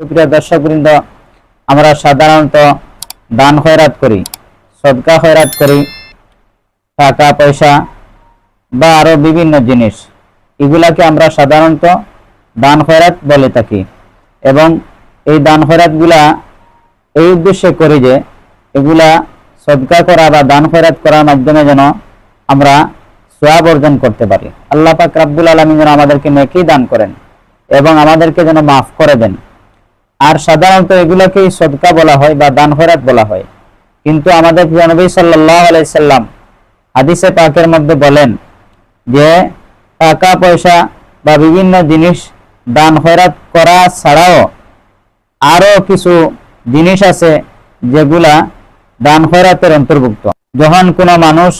সুপ্রিয় দর্শক বৃন্দ আমরা সাধারণত দান খয়রাত করি, সদকা খয়রাত করি, টাকা, পয়সা বা আরও বিভিন্ন জিনিস। এগুলাকে আমরা সাধারণত দান খয়রাত বলে থাকি। এবং এই দান খয়রাতগুলা এই উদ্দেশ্যে করি যে, এগুলা সদকা করা বা দান খয়রাত করার মাধ্যমে যেন আমরা সোয়াব অর্জন করতে পারি। আল্লাহ পাক রাব্বুল আলমী যেন আমাদেরকে নেকি দান করেন এবং আমাদেরকে যেন মাফ করে দেন। আর সাধারণত এগুলোকেই সদকা বলা হয় বা দান খয়রাত বলা হয়। কিন্তু আমাদের প্রিয় নবী সাল্লাহ হাদিসে পাকের মধ্যে বলেন যে, টাকা, পয়সা বা বিভিন্ন জিনিস দান খয়রাত করা ছাড়াও আরও কিছু জিনিস আছে যেগুলা দান খয়রাতের অন্তর্ভুক্ত। যখন কোনো মানুষ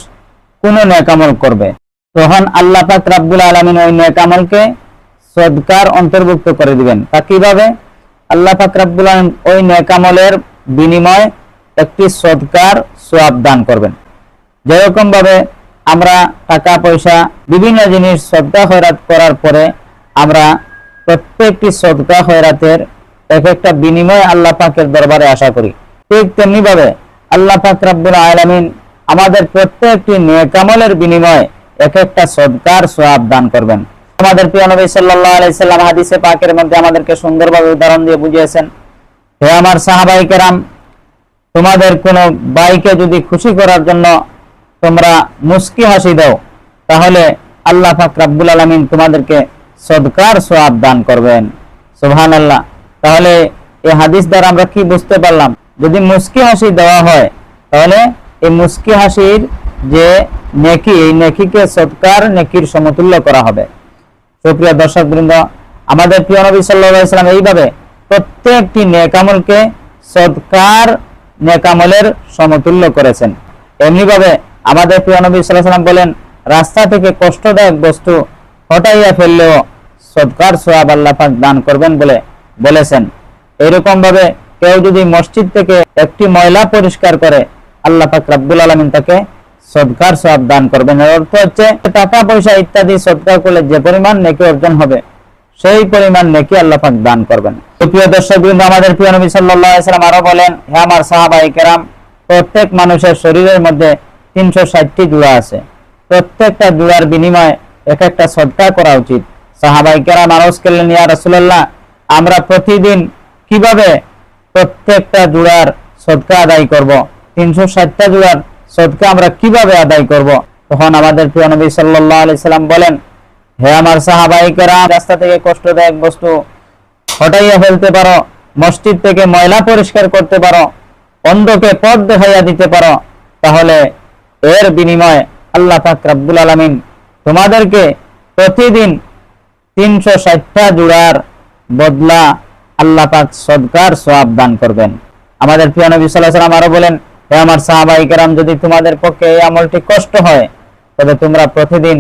কোনো নেকামল করবে, তখন আল্লাহ পাক রাব্বুল আলমিন ওই নেকামলকে সদকার অন্তর্ভুক্ত করে দিবেন। তা কীভাবে? আল্লাহ পাক রাব্বুল আলামিন ওই নেকামলের বিনিময় একটি সৎকার সোয়াব দান করবেন। যেরকম ভাবে আমরা টাকা, পয়সা, বিভিন্ন জিনিস সদকা খয়রাত করার পরে আমরা প্রত্যেকটি সদকা খয়রাতের এক একটা বিনিময় আল্লাহ পাকের দরবারে আশা করি। ঠিক তেমনিভাবে আল্লাহ পাক রাব্বুল আলামিন আমাদের প্রত্যেকটি নেকামলের বিনিময়ে এক একটা সদকার সোয়াব দান করবেন। আমাদের প্রিয় নবী সাল্লাল্লাহু আলাইহি সাল্লাম হাদিসে পাকের মধ্যে আমাদেরকে সুন্দরভাবে উদাহরণ দিয়ে বুঝিয়েছেন। হে আমার সাহাবাই কেরাম, তোমাদের কোন বাইকে যদি খুশি করার জন্য তোমরা মুস্কি হাসি দাও, তাহলে আল্লাহ পাক রাব্বুল আলামিন তোমাদেরকে সদকার সোয়াব দান করবেন। সুবহানাল্লাহ। তাহলে এই হাদিস দ্বারা আমরা কি বুঝতে পারলাম? যদি মুস্কি হাসি দেওয়া হয়, তাহলে এই মুস্কি হাসির যে নেকি, এই নেকিকে সৎকার নেকির সমতুল্য করা হবে। সুপ্রিয় দর্শক বৃন্দ আমাদের প্রিয় নবী সাল্লাল্লাহু সাল্লাম এইভাবে প্রত্যেকটি নেকামলকে সৎকার নেকামলের সমতুল্য করেছেন। এমনিভাবে আমাদের প্রিয় নবী আলাইহি সাল্লাম বলেন, রাস্তা থেকে কষ্টদায়ক বস্তু হটাইয়া ফেললেও সৎকার সোয়াব আল্লাহ পাক দান করবেন বলে বলেছেন। এরকম ভাবে কেউ যদি মসজিদ থেকে একটি ময়লা পরিষ্কার করে, আল্লাহ পাক রাব্বুল আলামিন তাকে সদকার সব দান করবেন। এর অর্থ হচ্ছে টাকা পয়সা ইত্যাদি সদকা করলে যে পরিমাণ নেকি অর্জন হবে, সেই পরিমাণ নেকি আল্লাহ পাক দান করবেন। তো প্রিয় দর্শক বৃন্দ, আমাদের প্রিয় নবী সাল্লাল্লাহু আলাইহি সাল্লাম আরও বলেন, হে আমার সাহাবায়ে কেরাম প্রত্যেক মানুষের শরীরের মধ্যে তিনশো ষাটটি জোড়া আছে। প্রত্যেকটা জোড়ার বিনিময়ে এক একটা সদকা করা উচিত। সাহাবাই কেরাম আরজ করলেন, ইয়া রাসূলুল্লাহ, আমরা প্রতিদিন কীভাবে প্রত্যেকটা জোড়ার সদকা আদায় করব? তিনশো ষাটটা জোড়ার সদকা আমরা কীভাবে আদায় করব? তখন আমাদের প্রিয় নবী সাল্লাল্লাহু আলাইহি সাল্লাম বলেন, হে আমার সাহাবাই কেরাম, রাস্তা থেকে কষ্টদায়ক বস্তু। হটাইয়া ফেলতে পারো, মসজিদ থেকে ময়লা পরিষ্কার করতে পারো, অন্ধকে পথ দেখাইয়া দিতে পারো, তাহলে এর বিনিময়ে আল্লাহ পাক রাব্বুল আলামিন তোমাদেরকে প্রতিদিন তিনশো ষাটটা জোড়ার বদলা আল্লাহ পাক সদকার সোয়াব দান করবেন। আমাদের প্রিয় নবী আলাইহি সাল্লাম আরও বলেন হে আমার সাহাবাই কেরাম, যদি তোমাদের পক্ষে এই আমলটি কষ্ট হয়, তবে তোমরা প্রতিদিন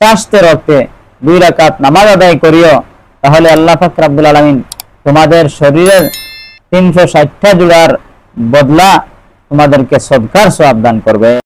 কাস্তে রক্তে দুই রাকাত নামাজ আদায় করিও। তাহলে আল্লাহ ফাকর আব্দুল আলমিন তোমাদের শরীরের তিনশো ষাটটা জোড়ার বদলা তোমাদেরকে সৎকার সব দান করবে।